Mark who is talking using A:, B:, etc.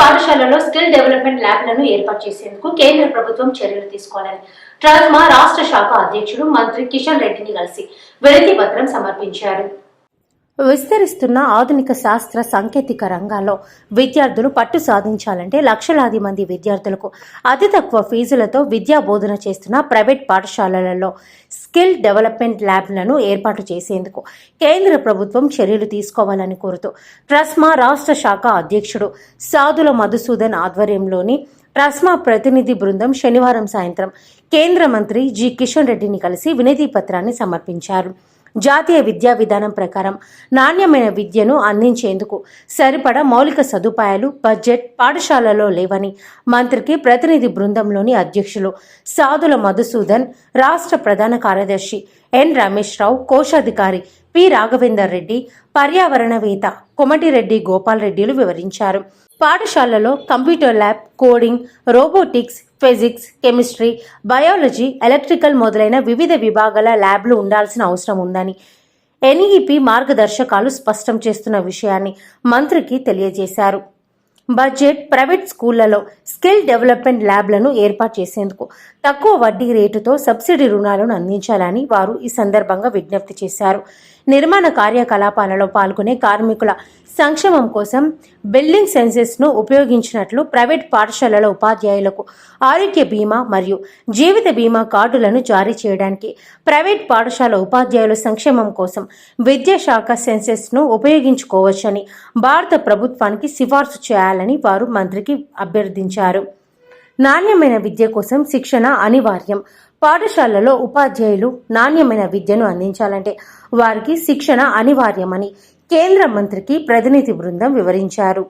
A: పాఠశాలలో skill development ల్యాబ్లను ఏర్పాటు చేసేందుకు కేంద్ర ప్రభుత్వం చర్యలు తీసుకోవాలని ట్రాస్మా రాష్ట్ర శాఖ అధ్యక్షుడు మంత్రి కిషన్ రెడ్డిని కలిసి వినతి పత్రం సమర్పించారు. విస్తరిస్తున్న ఆధునిక శాస్త్ర సాంకేతిక రంగాల్లో విద్యార్థులు పట్టు సాధించాలంటే లక్షలాది మంది విద్యార్థులకు అతి తక్కువ ఫీజులతో విద్యా బోధన చేస్తున్న ప్రైవేట్ పాఠశాలలలో స్కిల్ డెవలప్మెంట్ ల్యాబ్లను ఏర్పాటు చేసేందుకు కేంద్ర ప్రభుత్వం చర్యలు తీసుకోవాలని కోరుతూ ట్రస్మా రాష్ట్ర శాఖ అధ్యక్షుడు సాధుల మధుసూదన్ ఆధ్వర్యంలోని ట్రస్మా ప్రతినిధి బృందం శనివారం సాయంత్రం కేంద్ర మంత్రి జి కిషన్ రెడ్డిని కలిసి వినతి పత్రాన్ని సమర్పించారు. జాతీయ విద్యా విధానం ప్రకారం నాణ్యమైన విద్యను అందించేందుకు సరిపడా మౌలిక సదుపాయాలు బడ్జెట్ పాఠశాలలో లేవని మంత్రికి ప్రతినిధి బృందంలోని అధ్యక్షులు సాదుల మధుసూదన్ రాష్ట్ర ప్రధాన కార్యదర్శి ఎన్ రమేష్ రావు కోశాధికారి పి రాఘవేందర్ రెడ్డి పర్యావరణవేత్త కొమటిరెడ్డి గోపాల్ రెడ్డిలు వివరించారు. పాఠశాలలో computer lab coding robotics physics chemistry biology electrical మొదలైన వివిధ విభాగాల ల్యాబ్లు ఉండాల్సిన అవసరం ఉందని ఎన్ఈపి మార్గదర్శకాలు స్పష్టం చేస్తున్న విషయాన్ని మంత్రికి తెలియజేశారు. బడ్జెట్ ప్రైవేట్ స్కూళ్ళలో స్కిల్ డెవలప్మెంట్ ల్యాబ్లను ఏర్పాటు చేసేందుకు తక్కువ వడ్డీ రేటుతో సబ్సిడీ రుణాలను అందించాలని వారు ఈ సందర్భంగా విజ్ఞప్తి చేశారు. నిర్మాణ కార్యకలాపాలలో పాల్గొనే కార్మికుల సంక్షేమం కోసం బిల్డింగ్ సెన్సెస్ను ఉపయోగించినట్లు ప్రైవేట్ పాఠశాలల ఉపాధ్యాయులకు ఆరోగ్య బీమా మరియు జీవిత బీమా కార్డులను జారీ చేయడానికి ప్రైవేట్ పాఠశాల ఉపాధ్యాయుల సంక్షేమం కోసం విద్యాశాఖ సెన్సెస్ను ఉపయోగించుకోవచ్చని భారత ప్రభుత్వానికి సిఫార్సు చేయాలి చేయాలని వారు మంత్రికి అభ్యర్థించారు. నాణ్యమైన విద్య కోసం శిక్షణ అనివార్యం. పాఠశాలలో ఉపాధ్యాయులు నాణ్యమైన విద్యను అందించాలంటే వారికి శిక్షణ అనివార్యమని కేంద్ర మంత్రికి ప్రతినిధి బృందం వివరించారు.